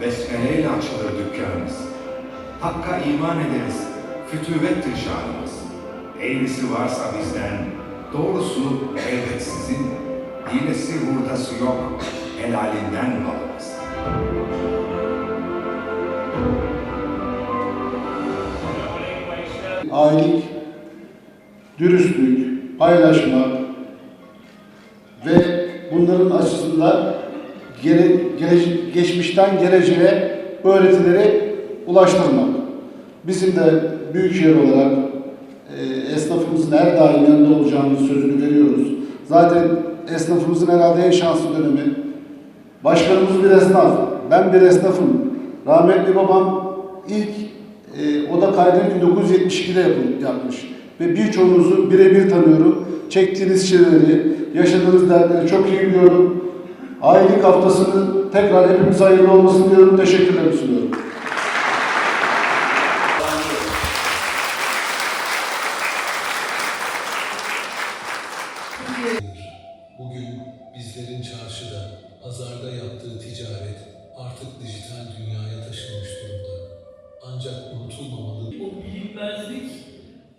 besmeleyle açılır dükkanımız. Hakka iman ederiz, fütüvettir şanımız. Eğrisi varsa bizden, doğrusu elbet sizin. Hilesi hurdası yok, helalinden malımız. ailelik, dürüstlük, paylaşmak ve bunların açısından gele, gele- geçmişten geleceğe öğretileri ulaştırmak. Bizim de Büyükşehir olarak e, esnafımızın her daim yanında olacağımız sözünü veriyoruz. Zaten esnafımızın herhalde en şanslı dönemi. Başkanımız bir esnaf, ben bir esnafım. Rahmetli babam ilk e, oda kaydını 1972'de yapı- yapmış. Ve birçoğunuzu birebir tanıyorum. Çektiğiniz şeyleri, yaşadığınız dertleri çok iyi biliyorum. Ailelik haftasını tekrar hepimize hayırlı olmasını diyorum. Teşekkürler sunuyorum. Bugün bizlerin çarşıda, pazarda yaptığı ticaret artık dijital dünyaya taşınmış durumda. Ancak unutulmamalı o bilinmezlik,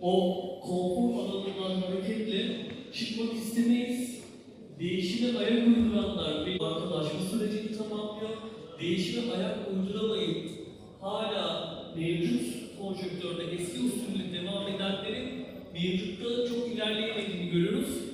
o konfor alanından hareketle çıkmak istemeyiz. Değişime ayak uyduranlar bir markalaşma sürecini tamamlıyor. Değişime ayak uyduramayıp hala mevcut konjonktörde eski usulü devam edenlerin mevcutta çok ilerleyemediğini görüyoruz.